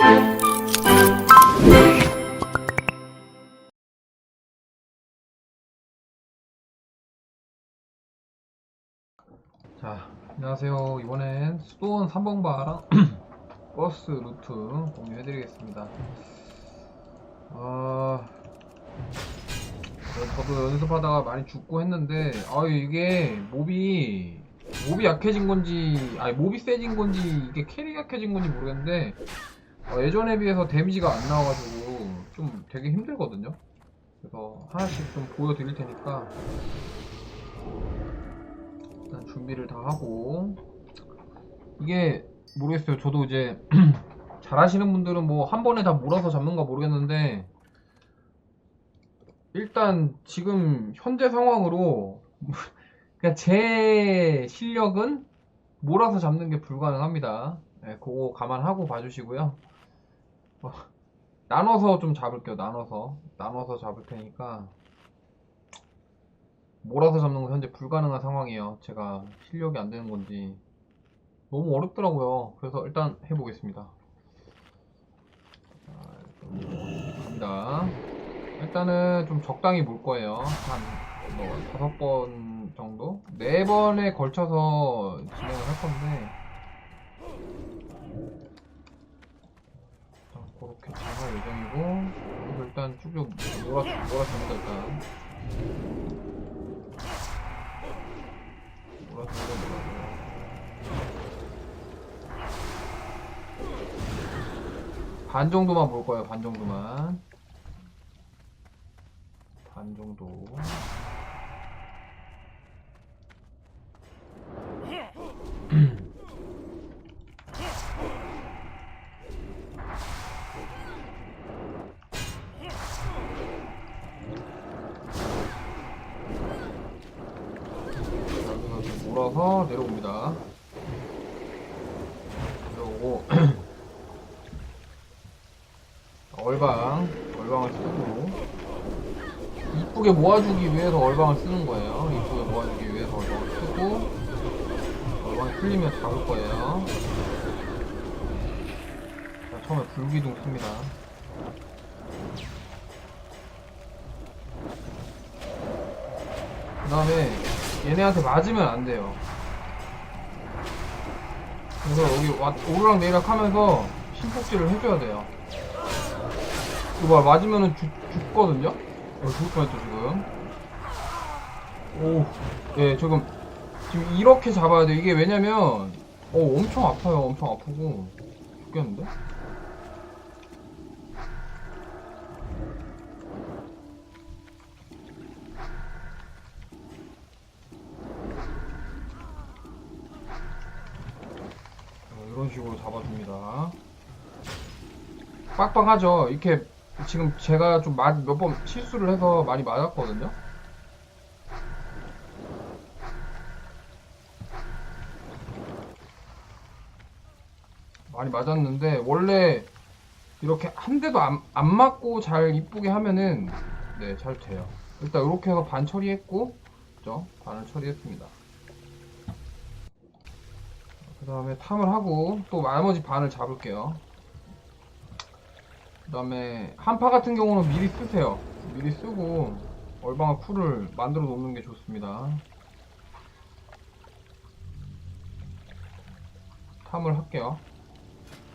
자, 안녕하세요. 이번엔 수도원 3번바랑 버스 루트 공유해드리겠습니다. 아, 저도 연습하다가 많이 죽고 했는데, 아 이게 몹이 몹이 약해진 건지, 아니 몹이 세진 건지 이게 캐리 약해진 건지 모르겠는데 어, 예전에 비해서 데미지가 안 나와가지고 좀 되게 힘들거든요. 그래서 하나씩 좀 보여드릴 테니까 일단 준비를 다 하고 이게 모르겠어요. 저도 이제 잘하시는 분들은 뭐 한 번에 다 몰아서 잡는가 모르겠는데 일단 지금 현재 상황으로 그냥 제 실력은 몰아서 잡는 게 불가능합니다. 네, 그거 감안하고 봐주시고요. 어, 나눠서 좀 잡을게요. 나눠서 나눠서 잡을 테니까 몰아서 잡는 건 현재 불가능한 상황이에요. 제가 실력이 안 되는 건지 너무 어렵더라고요. 그래서 일단 해보겠습니다. 갑니다. 일단은 좀 적당히 몰 거예요. 한뭐 다섯 번 정도? 네 번에 걸쳐서 진행을 할 건데 그렇게 잡을 예정이고 그래서 일단 쭉쭉 몰아 몰아줍니다 일단. 몰아줍니다 몰아줘요. 반 정도만 볼 거예요 반 정도만. 반 정도. 몰아서 내려옵니다. 내려오고 얼방, 얼방을 쓰고 이쁘게 모아주기 위해서 얼방을 쓰는 거예요. 이쁘게 모아주기 위해서 얼방을 쓰고 얼방이 풀리면 잡을 거예요. 자, 처음에 불기둥 씁니다. 그 다음에 얘네한테 맞으면 안 돼요. 그래서 여기 와- 오르락 내리락 하면서 심폭질을 해줘야 돼요. 이거 봐, 맞으면은 죽, 죽거든요? 어, 죽을 뻔했죠, 지금. 오, 예, 지금, 지금 이렇게 잡아야 돼. 이게 왜냐면, 어, 엄청 아파요. 엄청 아프고. 죽겠는데? 이런 식으로 잡아줍니다. 빡빡하죠. 이렇게 지금 제가 좀 몇 번 실수를 해서 많이 맞았거든요. 많이 맞았는데 원래 이렇게 한 대도 안, 안 맞고 잘 이쁘게 하면은 네 잘 돼요. 일단 이렇게 해서 반 처리했고 그죠? 반을 처리했습니다. 그 다음에 탐을 하고 또 나머지 반을 잡을게요. 그 다음에 한파 같은 경우는 미리 쓰세요. 미리 쓰고 얼방아 쿨을 만들어 놓는 게 좋습니다. 탐을 할게요.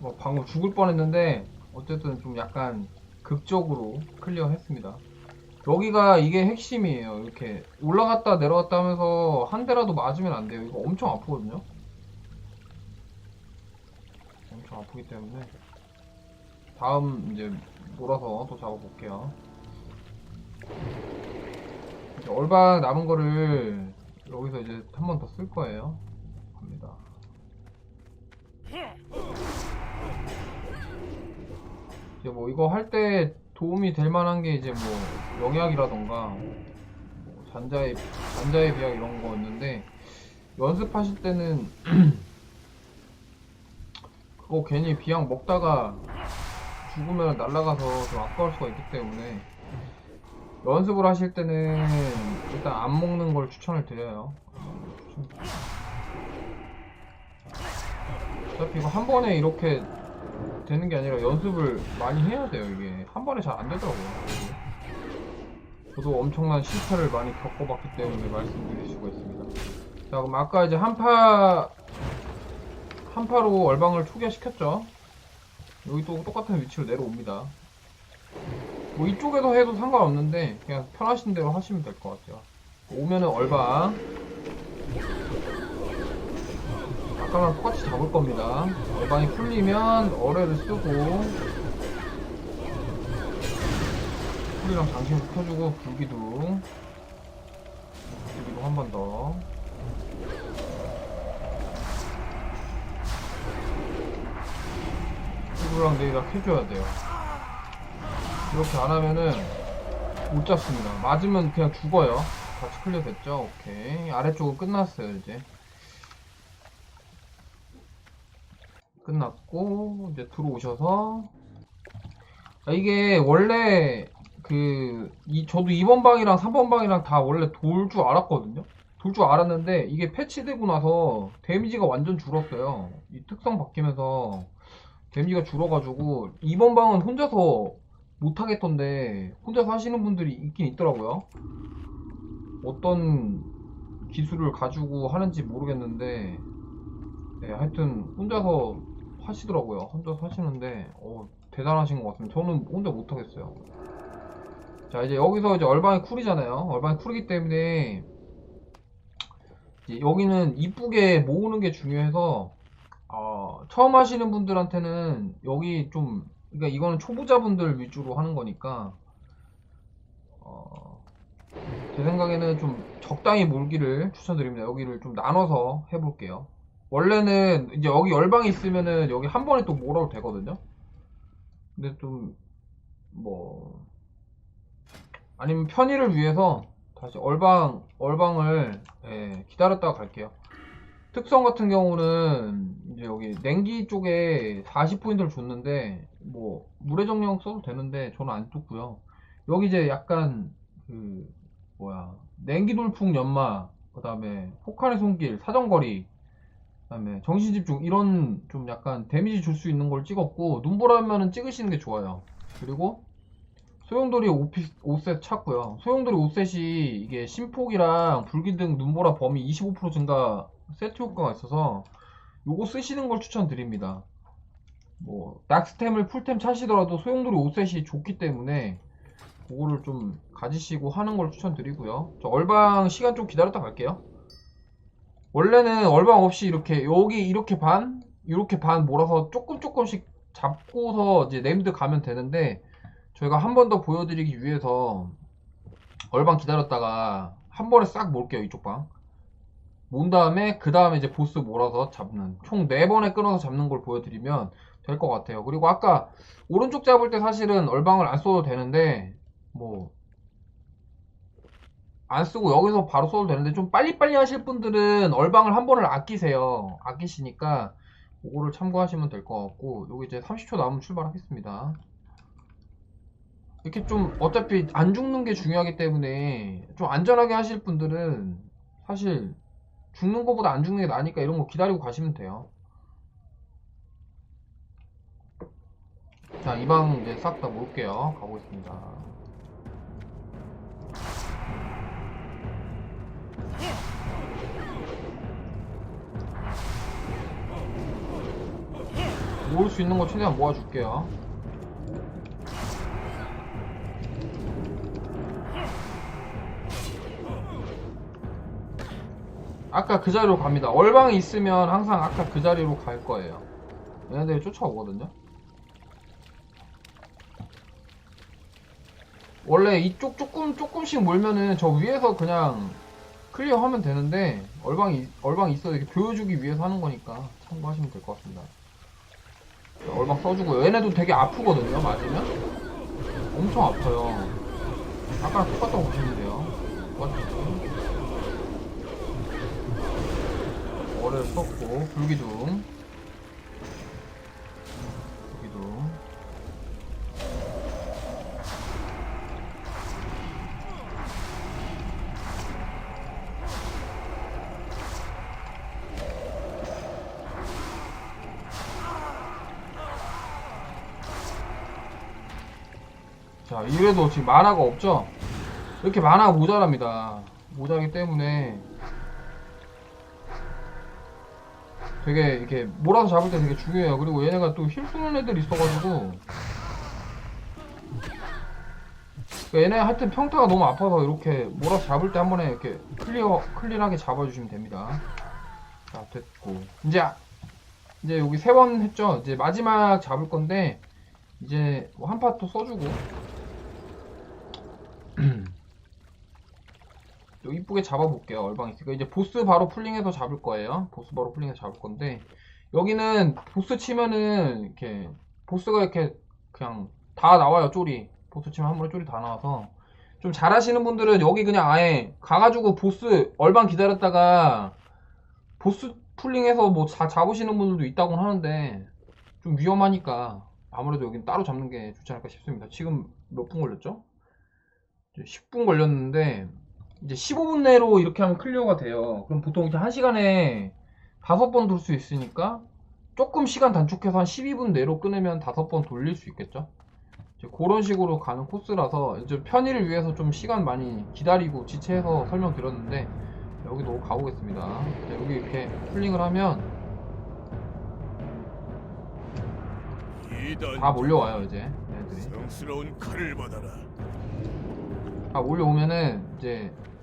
뭐 방금 죽을 뻔했는데 어쨌든 좀 약간 극적으로 클리어 했습니다. 여기가 이게 핵심이에요. 이렇게 올라갔다 내려갔다 하면서 한 대라도 맞으면 안 돼요. 이거 엄청 아프거든요. 엄청 아프기 때문에 다음 이제 몰아서 또 잡아볼게요. 이제 얼방 남은 거를 여기서 이제 한 번 더 쓸 거예요. 갑니다. 이제 뭐 이거 할 때 도움이 될 만한 게 이제 뭐 영약이라던가 뭐 잔자의 잔자의 비약 이런 거였는데 연습하실 때는 그거 괜히 비약 먹다가 죽으면 날아가서 좀 아까울 수가 있기 때문에 연습을 하실 때는 일단 안 먹는 걸 추천을 드려요. 어차피 이거 한 번에 이렇게 되는 게 아니라 연습을 많이 해야 돼요 이게. 한 번에 잘 안 되더라고요. 저도 엄청난 실패를 많이 겪어봤기 때문에 말씀드릴 수가 있습니다. 자 그럼 아까 이제 한파 한파로 얼방을 초기화시켰죠. 여기 또 똑같은 위치로 내려옵니다. 뭐 이쪽에서 해도 상관없는데 그냥 편하신 대로 하시면 될 것 같아요. 오면은 얼방. 아까랑 똑같이 잡을 겁니다. 얼방이 풀리면 어뢰를 쓰고 풀이랑 장신구 켜주고 불기둥. 불기둥 한 번더 피부랑 내리다 켜줘야 돼요. 이렇게 안 하면은 못 잡습니다. 맞으면 그냥 죽어요. 같이 클리어 됐죠? 오케이. 아래쪽은 끝났어요 이제. 끝났고 이제 들어오셔서. 아, 이게 원래 그 이, 저도 2번 방이랑 3번 방이랑 다 원래 돌 줄 알았거든요? 돌 줄 알았는데 이게 패치되고 나서 데미지가 완전 줄었어요. 이 특성 바뀌면서 데미지가 줄어가지고 2번 방은 혼자서 못하겠던데 혼자서 하시는 분들이 있긴 있더라고요 어떤 기술을 가지고 하는지 모르겠는데 네, 하여튼 혼자서 하시더라고요. 혼자서 하시는데 어, 대단하신 것 같습니다. 저는 혼자 못하겠어요. 자 이제 여기서 이제 얼방이 쿨이잖아요. 얼방이 쿨이기 때문에 여기는 이쁘게 모으는 게 중요해서 어, 처음 하시는 분들한테는 여기 좀 그러니까 이거는 초보자분들 위주로 하는 거니까 어, 제 생각에는 좀 적당히 몰기를 추천드립니다. 여기를 좀 나눠서 해볼게요. 원래는 이제 여기 열방이 있으면은 여기 한 번에 또 몰아도 되거든요. 근데 좀 뭐 아니면 편의를 위해서 다시 얼방 얼방을 예, 기다렸다가 갈게요. 특성 같은 경우는 이제 여기 냉기 쪽에 40포인트를 줬는데 뭐 물의 정령 써도 되는데 저는 안 줬고요. 여기 이제 약간 그 뭐야 냉기 돌풍 연마 그다음에 폭탄의 손길 사정거리 그다음에 정신집중 이런 좀 약간 데미지 줄 수 있는 걸 찍었고 눈보라면은 찍으시는 게 좋아요. 그리고 소용돌이 5셋 찾고요. 소용돌이 5셋이 이게 심폭이랑 불기등 눈보라 범위 25% 증가 세트 효과가 있어서 요거 쓰시는 걸 추천드립니다. 뭐 낙스템을 풀템 차시더라도 소용돌이 5셋이 좋기 때문에 그거를 좀 가지시고 하는 걸 추천드리고요. 저 얼방 시간 좀 기다렸다 갈게요. 원래는 얼방 없이 이렇게 여기 이렇게 반 이렇게 반 몰아서 조금 조금씩 잡고서 이제 네임드 가면 되는데 저희가 한 번 더 보여드리기 위해서 얼방 기다렸다가 한 번에 싹 몰게요 이쪽 방. 몬 다음에 그 다음에 이제 보스 몰아서 잡는 총네 번에 끊어서 잡는 걸 보여드리면 될 것 같아요. 그리고 아까 오른쪽 잡을 때 사실은 얼방을 안 써도 되는데 뭐 안 쓰고 여기서 바로 써도 되는데 좀 빨리빨리 하실 분들은 얼방을 한 번을 아끼세요. 아끼시니까 그거를 참고하시면 될 것 같고 여기 이제 30초 남으면 출발하겠습니다. 이렇게 좀 어차피 안 죽는 게 중요하기 때문에 좀 안전하게 하실 분들은 사실 죽는 것보다 안 죽는 게 나으니까 이런 거 기다리고 가시면 돼요. 자, 이 방 이제 싹다 몰게요. 가보겠습니다. 모을 수 있는 거 최대한 모아줄게요. 아까 그 자리로 갑니다. 얼방이 있으면 항상 아까 그 자리로 갈 거예요. 얘네들이 쫓아오거든요. 원래 이쪽 조금 조금씩 몰면은 저 위에서 그냥 클리어 하면 되는데 얼방이 얼방 있어 이렇게 보여주기 위해서 하는 거니까 참고하시면 될 것 같습니다. 얼방 써주고요. 얘네도 되게 아프거든요. 맞으면 엄청 아파요. 아까랑 똑같다고 보시면 돼요. 똑같죠. 월요일 썼고. 불기둥 불기둥 자 이외에도 지금 만화가 없죠? 이렇게 만화가 모자랍니다. 모자기 때문에 되게 이렇게 몰아서 잡을 때 되게 중요해요. 그리고 얘네가 또힐 쏘는 애들이 있어가지고 그러니까 얘네 하여튼 평타가 너무 아파서 이렇게 몰아서 잡을 때 한 번에 이렇게 클리어 클린하게 잡아주시면 됩니다. 자 됐고 이제 아- 이제 여기 세 번 했죠. 이제 마지막 잡을 건데 이제 뭐 한파또 써주고 또 이쁘게 잡아볼게요. 얼방 있으니까 이제 보스 바로 풀링해서 잡을 거예요. 보스 바로 풀링해서 잡을 건데 여기는 보스 치면은 이렇게 보스가 이렇게 그냥 다 나와요. 쫄이 보스 치면 한 번에 쫄이 다 나와서 좀 잘하시는 분들은 여기 그냥 아예 가가지고 보스 얼방 기다렸다가 보스 풀링해서 뭐다 잡으시는 분들도 있다고 하는데 좀 위험하니까 아무래도 여긴 따로 잡는 게 좋지 않을까 싶습니다. 지금 몇 분 걸렸죠? 이제 10분 걸렸는데 이제 15분 내로 이렇게 하면 클리어가 돼요. 그럼 보통 이제 1시간에 5번 돌 수 있으니까 조금 시간 단축해서 한 12분 내로 끊으면 5번 돌릴 수 있겠죠? 이제 그런 식으로 가는 코스라서 이제 편의를 위해서 좀 시간 많이 기다리고 지체해서 설명드렸는데 여기도 가보겠습니다. 자, 여기 이렇게 풀링을 하면 다 몰려와요 이제. 성스러운 칼을 받아라. 다 몰려오면은 이제 어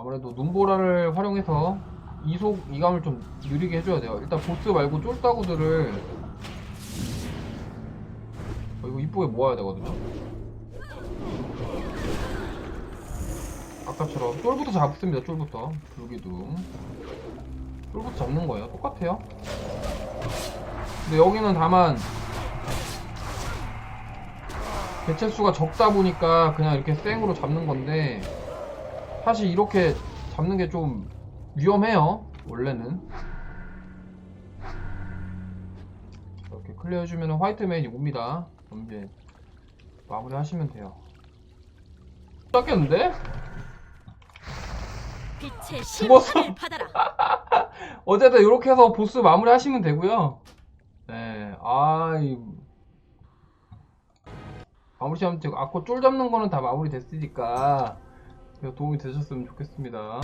아무래도 눈보라를 활용해서 이속 이감을 좀 느리게 해줘야 돼요. 일단 보스 말고 쫄따구들을 어, 이거 이쁘게 모아야 되거든요. 아까처럼 쫄부터 잡습니다. 쫄부터 불기둥 쫄부터 잡는 거예요. 똑같아요. 근데 여기는 다만 개체수가 적다 보니까 그냥 이렇게 생으로 잡는 건데 사실 이렇게 잡는 게 좀 위험해요 원래는 이렇게 클리어 해주면 화이트맨이 옵니다 그럼 이제 마무리 하시면 돼요 닦였는데? 빛의 죽었어. 심판을 받아라. 어쨌든 이렇게 해서 보스 마무리 하시면 되고요 네 아이 마무리 시험 되고 아코 쫄 잡는 거는 다 마무리 됐으니까 도움이 되셨으면 좋겠습니다